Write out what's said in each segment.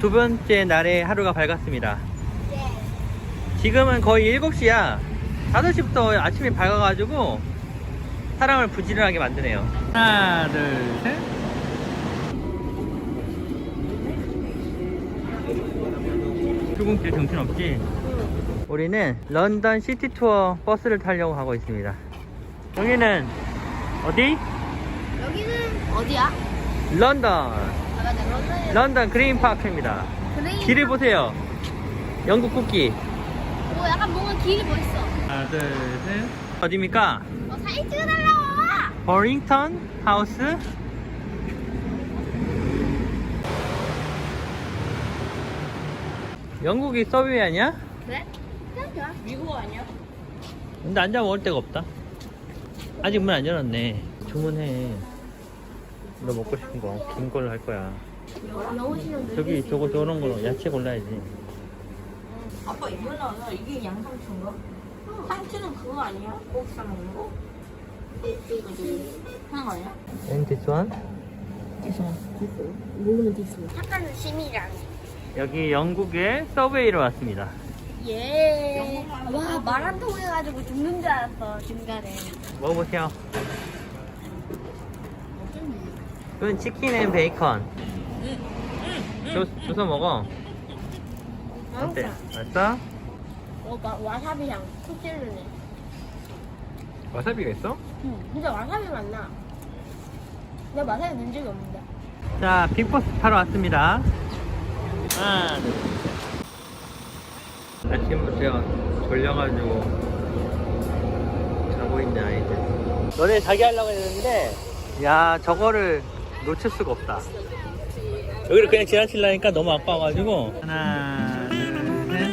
두 번째 날에 하루가 밝았습니다. 예. 지금은 거의 7시야. 5시부터 아침에 밝아가지고 사람을 부지런하게 만드네요. 하나, 둘, 셋. 출근길 정신없지? 우리는 런던 시티 투어 버스를 타려고 하고 있습니다. 여기는 어디? 여기는 어디야? 런던. 런던 그린 파크입니다. 그레인. 길을 보세요. 영국 국기. 오, 약간 뭔가 길이 멋있어. 하나, 둘, 셋. 어디입니까? 어, 사진 찍어달라고! 버링턴 하우스. 영국이 서브웨이 아니야? 그래? 그냥 좋아. 미국 아니야? 근데 앉아 먹을 데가 없다. 아직 문 안 열었네. 주문해. 너 먹고 싶은 거, 긴 걸로 할 거야. 저기 저거 저런 거 야채 골라야지. 아빠 이거 나와요. 이게 양상추인가? 상추는 그거 아니야? 꼭 싸먹는 거? 하는 거 아니야? And this one? 모르면 됐어. 착한 시민이랑. 여기 영국의 서브웨이로 왔습니다. 예. 와, 말안 통해가지고 죽는 줄 알았어, 중간에. 먹어보세요. 이건 치킨 앤 베이컨. 줘, 줘서 먹어. 어때? 맛있어? 어, 마, 와사비 향. 푹 찌르네. 와사비가 있어? 응, 진짜 와사비 맛나. 내가 와사비 넣은 적이 없는데. 자, 빅버스 타러 왔습니다. 하나, 둘. 아침부터 제가 졸려가지고 자고 있는 아이들. 너네 자기 하려고 했는데, 야, 저거를 놓칠 수가 없다. 여기를 그냥 지나치려니까 너무 아까워가지고. 하나, 둘, 셋.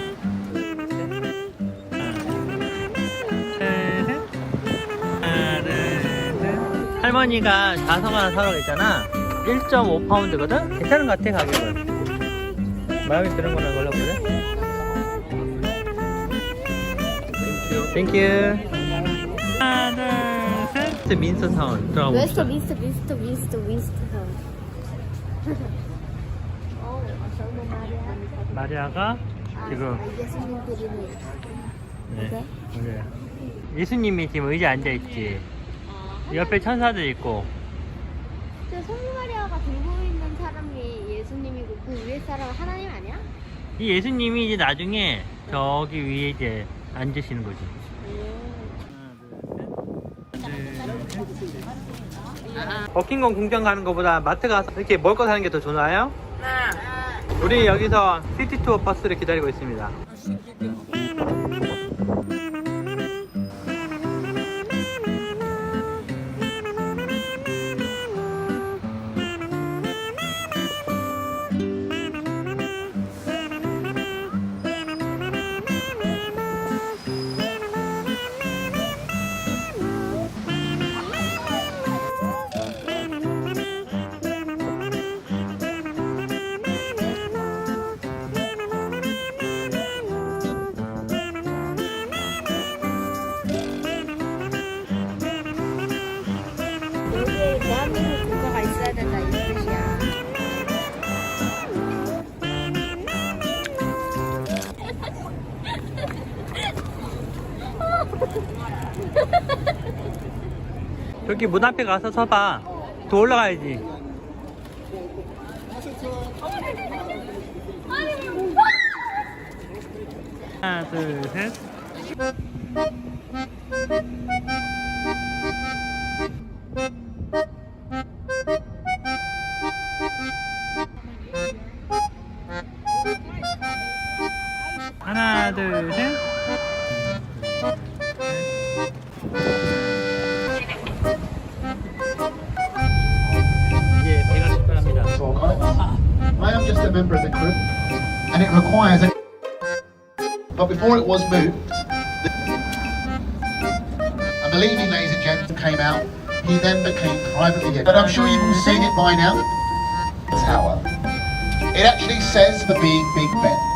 하나, 셋. 하나, 둘, 셋. 할머니가 자석 하나 사러 했잖아. 1.5파운드거든? 괜찮은 것 같아, 가격은. 마음에 드는 거나 골라볼래? 땡큐. 하나, 둘, 셋. 민서타운 들어가 봅시다. 미스터, 미스터, 미스터, 미스터. 어, 정말 말이야. 마리아가 지금 아, 예수님 그림이. 네? 그래. 예수님이 지금 의자에 앉아있지. 옆에 천사들 있고. 저 성마리아가 들고 있는 사람이 예수님이고 그 위에 사람은 하나님 아니야? 이 예수님이 이제 나중에 저기 위에 이제 앉으시는 거지. 버킹건 궁전 가는 것보다 마트 가서 이렇게 먹을 거 사는 게 더 좋나요? 우리 여기서 시티 투어 버스를 기다리고 있습니다. 저기 문 앞에 가서 서봐. 더 올라가야지. 하나, 둘, 셋. 하나, 둘, 셋. Member of the crew, and it requires a. But before it was moved, I believe he, ladies and gents, came out. He then became privately. But I'm sure you've all seen it by now. Tower. It actually says for being Big Ben.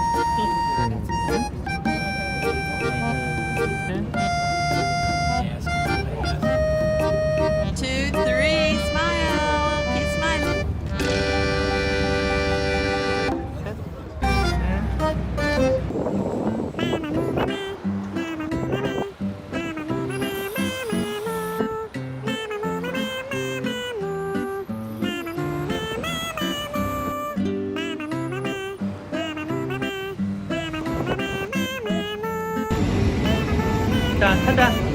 자, 타자.